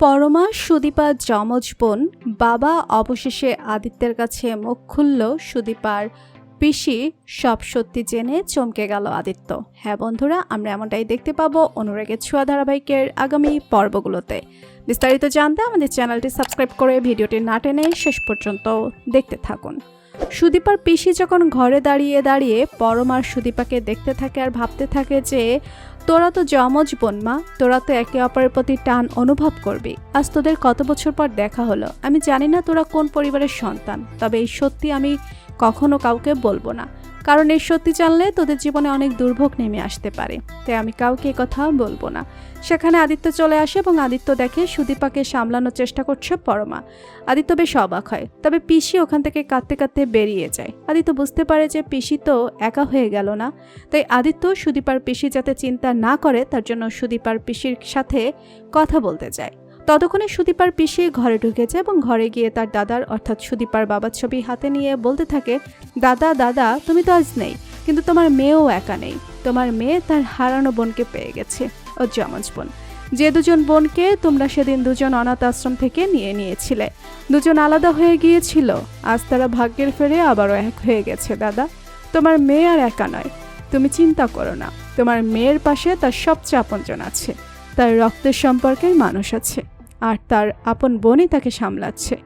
পরমা, সুদীপা, যমজ বোন, বাবা অবশেষে আদিত্যের কাছে মুখ খুলল সুদীপার পিসি, সব সত্যি জেনে চমকে গেল আদিত্য। হ্যাঁ বন্ধুরা, আমরা এমনটাই দেখতে পাবো অনুরাগের ছোঁয়া ধারাবাহিকের আগামী পর্বগুলোতে। বিস্তারিত জানতে আমাদের চ্যানেলটি সাবস্ক্রাইব করে ভিডিওটি না টেনে শেষ পর্যন্ত দেখতে থাকুন। সুদীপার পিসি যখন ঘরে দাঁড়িয়ে দাঁড়িয়ে পরমার সুদীপাকে দেখতে থাকে আর ভাবতে থাকে যে তোরা তো যমজ বোন, মা। তোরা তো একে অপরের প্রতি টান অনুভব করবি। আজ তোদের কত বছর পর দেখা হলো? আমি জানি না তোরা কোন পরিবারের সন্তান, তবে এই সত্যি আমি কখনো কাউকে বলব না। কারণ এই সত্যি জানলে তোদের জীবনে অনেক দুর্ভোগ নেমে আসতে পারে। তাই আমি কাউকে কথা বলব না। সেখানে আদিত্য চলে আসে এবং আদিত্য দেখে সুদীপাকে সামলানোর চেষ্টা করছে পরমা। আদিত্য বেশ অবাক হয়, তবে পিসি ওখান থেকে কাঁদতে কাঁদতে বেরিয়ে যায়। আদিত্য বুঝতে পারে যে পিসি তো একা হয়ে গেল না, তাই আদিত্য সুদীপার পিসি যাতে চিন্তা না করে তার জন্য সুদীপার পিসির সাথে কথা বলতে যায়। ততক্ষণে সুদীপার পিসি ঘরে ঢুকেছে এবং ঘরে গিয়ে তার দাদার অর্থাৎ সুদীপার বাবার ছবি হাতে নিয়ে বলতে থাকে, দাদা দাদা, তুমি তো আজ নেই, কিন্তু তোমার মেয়েও একা নেই। তোমার মেয়ে তার হারানো বোনকে পেয়ে গেছে, ও যমজ বোন। যে দুজন বোনকে তোমরা সেদিন দুজন অনাথ আশ্রম থেকে নিয়ে নিয়েছিলে। দুজন আলাদা হয়ে গিয়েছিল, আজ তারা ভাগ্যের ফেরে আবারও এক হয়ে গেছে, দাদা। তোমার মেয়ে আর একা নয়। তুমি চিন্তা করো না, তোমার মেয়ের পাশে তার সবচেয়ে আপনজন আছে, তার রক্তের সম্পর্কের মানুষ আছে। আর তার আপন বোনই তাকে সামলাচ্ছে।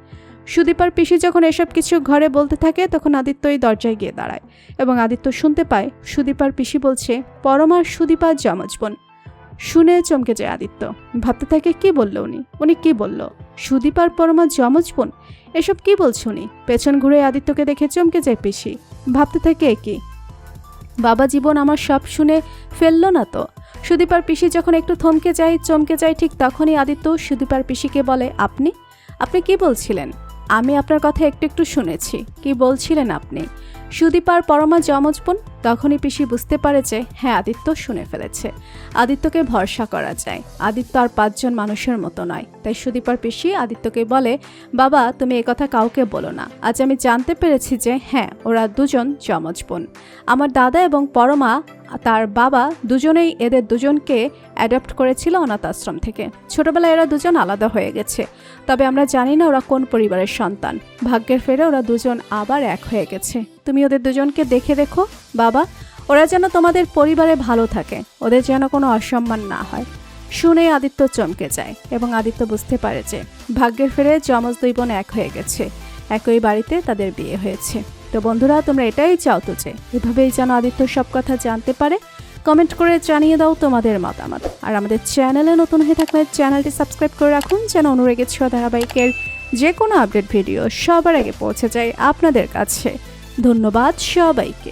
সুদীপার পিসি যখন এসব কিছু ঘরে বলতে থাকে, তখন আদিত্য এই দরজায় গিয়ে দাঁড়ায় এবং আদিত্য শুনতে পায়, সুদীপার পিসি বলছে পরমার সুদীপার যমজ বোন। শুনে চমকে যায় আদিত্য। ভাবতে থাকে, কি বলল উনি? উনি কি বলল? সুদীপার পরমার যমজ বোন? এসব কি বলছে উনি? পেছন ঘুরে আদিত্যকে দেখে চমকে যায় পিসি। ভাবতে থাকে, এ কি? বাবা জীবন আমার সব শুনে ফেলল না তো? সুদীপার পিসি যখন একটু থমকে যায়, চমকে যায়, ঠিক তখনই আদিত্য সুদীপার পিসিকে বলে, আপনি? আপনি কি বলছিলেন? আমি আপনার কথা একটু একটু শুনেছি। কি বলছিলেন আপনি? সুদীপার পরমা যমজ তখনই পিসি বুঝতে পারে যে হ্যাঁ আদিত্য শুনে ফেলেছে। আদিত্যকে ভরসা করা যায়। আদিত্য আর পাঁচজন মানুষের মতো নয়। তাই সুদীপার পিসি আদিত্যকে বলে, বাবা, তুমি কথা কাউকে বলো না। আজ আমি জানতে পেরেছি যে হ্যাঁ ওরা দুজন যমজ আমার দাদা এবং পরমা তার বাবা দুজনেই এদের দুজনকে অ্যাডাপ্ট করেছিল অনাথ আশ্রম থেকে। ছোটবেলায় এরা দুজন আলাদা হয়ে গেছে। তবে আমরা জানি না ওরা কোন পরিবারের সন্তান। ভাগ্যের ফেরে ওরা দুজন আবার এক হয়ে গেছে। তুমি ওদের দুজনকে দেখে দেখো, বাবা। ওরা যেন তোমাদের পরিবারে ভালো থাকে। ওদের যেন কোনো অসম্মান না হয়। শুনে আদিত্য চমকে যায় এবং আদিত্য বুঝতে পারে যে ভাগ্যের ফেরে যমজ দুই বোন এক হয়ে গেছে। একই বাড়িতে তাদের বিয়ে হয়েছে। তো বন্ধুরা, তোমরা এটাই চাও তো যে এভাবেই যেন আদিত্য সব কথা জানতে পারে? কমেন্ট করে জানিয়ে দাও তোমাদের মতামত। আর আমাদের চ্যানেলে নতুন হয়ে থাকলে চ্যানেলটি সাবস্ক্রাইব করে রাখুন, যেন অনুরেগে ছ ধারাবাহিকের যে কোনো আপডেট ভিডিও সবার আগে পৌঁছে যায় আপনাদের কাছে। ধন্যবাদ সবাইকে।